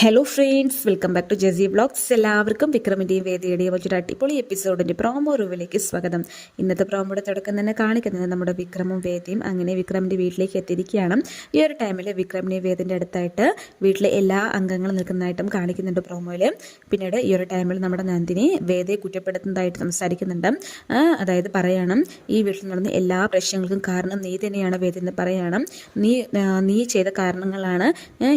Hello friends welcome back to JC blogs എല്ലാവർക്കും വിക്രമിന്റെയും വേദിയുടെയും ഒരു അടിപൊളി എപ്പിസോഡിന്റെ പ്രോമോ റിവിലേക്ക് സ്വാഗതം. ഇന്നത്തെ പ്രോമോയുടെ തുടക്കം തന്നെ കാണിക്കുന്നത് നമ്മുടെ വിക്രമും വേദിയും അങ്ങനെ വിക്രമിന്റെ വീട്ടിലേക്ക് എത്തിയിരിക്കുകയാണ്. ഈ ഒരു ടൈമിൽ വിക്രമിന്റെയും വേദിന്റെ അടുത്തായിട്ട് വീട്ടിലെ എല്ലാ അംഗങ്ങളും നിൽക്കുന്നതായിട്ടും കാണിക്കുന്നുണ്ട് പ്രോമോയിൽ പിന്നീട് ഈ ഒരു ടൈമിൽ നമ്മുടെ നന്ദിനി വേദയെ കുറ്റപ്പെടുത്തുന്നതായിട്ട് സംസാരിക്കുന്നുണ്ട്. അതായത് പറയണം ഈ വീട്ടിൽ നടന്ന എല്ലാ പ്രശ്നങ്ങൾക്കും കാരണം നീ തന്നെയാണ് വേദി എന്ന് പറയണം. നീ നീ ചെയ്ത കാരണങ്ങളാണ്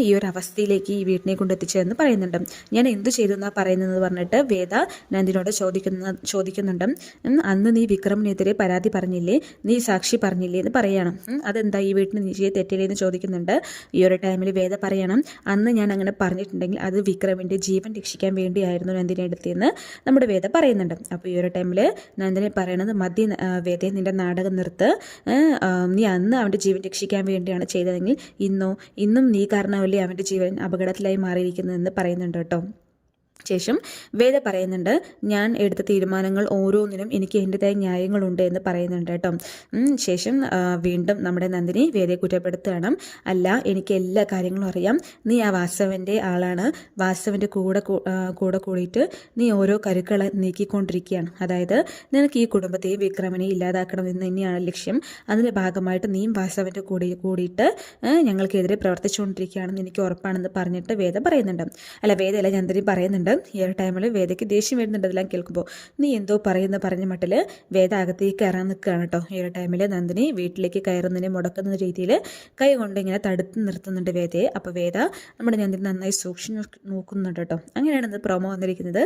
ഈ ഒരു അവസ്ഥയിലേക്ക് ഈ വീട്ടിനെ കൊണ്ടെത്തിച്ചതെന്ന് പറയുന്നുണ്ട്. ഞാൻ എന്ത് ചെയ്തു എന്നാ പറയുന്നതെന്ന് പറഞ്ഞിട്ട് വേദ നന്ദിനോട് ചോദിക്കുന്ന ചോദിക്കുന്നുണ്ട്. അന്ന് നീ വിക്രമിനെതിരെ പരാതി പറഞ്ഞില്ലേ? നീ സാക്ഷി പറഞ്ഞില്ലേ എന്ന് പറയണം. അതെന്താ ഈ വീട്ടിൽ നീ ചെയ്ത് തെറ്റില്ലേ എന്ന് ചോദിക്കുന്നുണ്ട്. ഈ ഒരു ടൈമിൽ വേദ പറയണം അന്ന് ഞാൻ അങ്ങനെ പറഞ്ഞിട്ടുണ്ടെങ്കിൽ അത് വിക്രമിന്റെ ജീവൻ രക്ഷിക്കാൻ വേണ്ടിയായിരുന്നു നന്ദിനെ എടുത്തതെന്ന് നമ്മുടെ വേദ പറയുന്നുണ്ട്. അപ്പോൾ ഈ ഒരു ടൈമിൽ നന്ദിനെ പറയണത് മതി വേദ നിന്റെ നാടകം നിർത്ത്. നീ അന്ന് അവന്റെ ജീവൻ രക്ഷിക്കാൻ വേണ്ടിയാണ് ചെയ്തതെങ്കിൽ ഇന്നോ ഇന്നും നീ കാരണമല്ലേ അവന്റെ ജീവൻ അപകടത്തിലായി മാറിയിരിക്കുന്നതെന്ന് പറയുന്നുണ്ട് കേട്ടോ. ശേഷം വേദ പറയുന്നുണ്ട് ഞാൻ എടുത്ത തീരുമാനങ്ങൾ ഓരോന്നിനും എനിക്ക് എന്റെതായ ന്യായങ്ങളുണ്ട് എന്ന് പറയുന്നുണ്ട് കേട്ടോ. ശേഷം വീണ്ടും നമ്മുടെ നന്ദിനി വേദയെ കുറ്റപ്പെടുത്തുകയാണ്. അല്ല എനിക്ക് എല്ലാ കാര്യങ്ങളും അറിയാം. നീ ആ വാസവന്റെ ആളാണ്. വാസവന്റെ കൂടെ കൂടെ കൂടിയിട്ട് നീ ഓരോ കരുക്കളെ നീക്കിക്കൊണ്ടിരിക്കുകയാണ്. അതായത് നിനക്ക് ഈ കുടുംബത്തെ വിക്രമനെ ഇല്ലാതാക്കണം എന്ന് തന്നെയാണ് ലക്ഷ്യം. അതിന്റെ ഭാഗമായിട്ട് നീയും വാസവന്റെ കൂടെ കൂടിയിട്ട് ഞങ്ങൾക്കെതിരെ പ്രവർത്തിച്ചുകൊണ്ടിരിക്കുകയാണെന്ന് എനിക്ക് ഉറപ്പാണെന്ന് പറഞ്ഞിട്ട് വേദ പറയുന്നുണ്ട്. അല്ല വേദയല്ല നന്ദിനി പറയുന്നുണ്ട് ഈ ഒരു ടൈമിൽ വേദയ്ക്ക് ദേഷ്യം വരുന്നുണ്ട് ഇതെല്ലാം കേൾക്കുമ്പോൾ നീ എന്തോ പറയുന്ന പറഞ്ഞ മട്ടിൽ വേദ അകത്തേക്ക് കയറാൻ നിൽക്കുകയാണ് കേട്ടോ ഈ ഒരു ടൈമിൽ നന്ദിനി വീട്ടിലേക്ക് കയറുന്നതിനെ മുടക്കുന്ന രീതിയിൽ കൈ കൊണ്ട് ഇങ്ങനെ തടുത്ത് നിർത്തുന്നുണ്ട് വേദയെ. അപ്പോൾ വേദ നമ്മുടെ നന്ദിനി നന്നായി സൂക്ഷിച്ച് നോക്കുന്നുണ്ട് കേട്ടോ അങ്ങനെയാണ് ഇന്ന് പ്രൊമോ വന്നിരിക്കുന്നത്.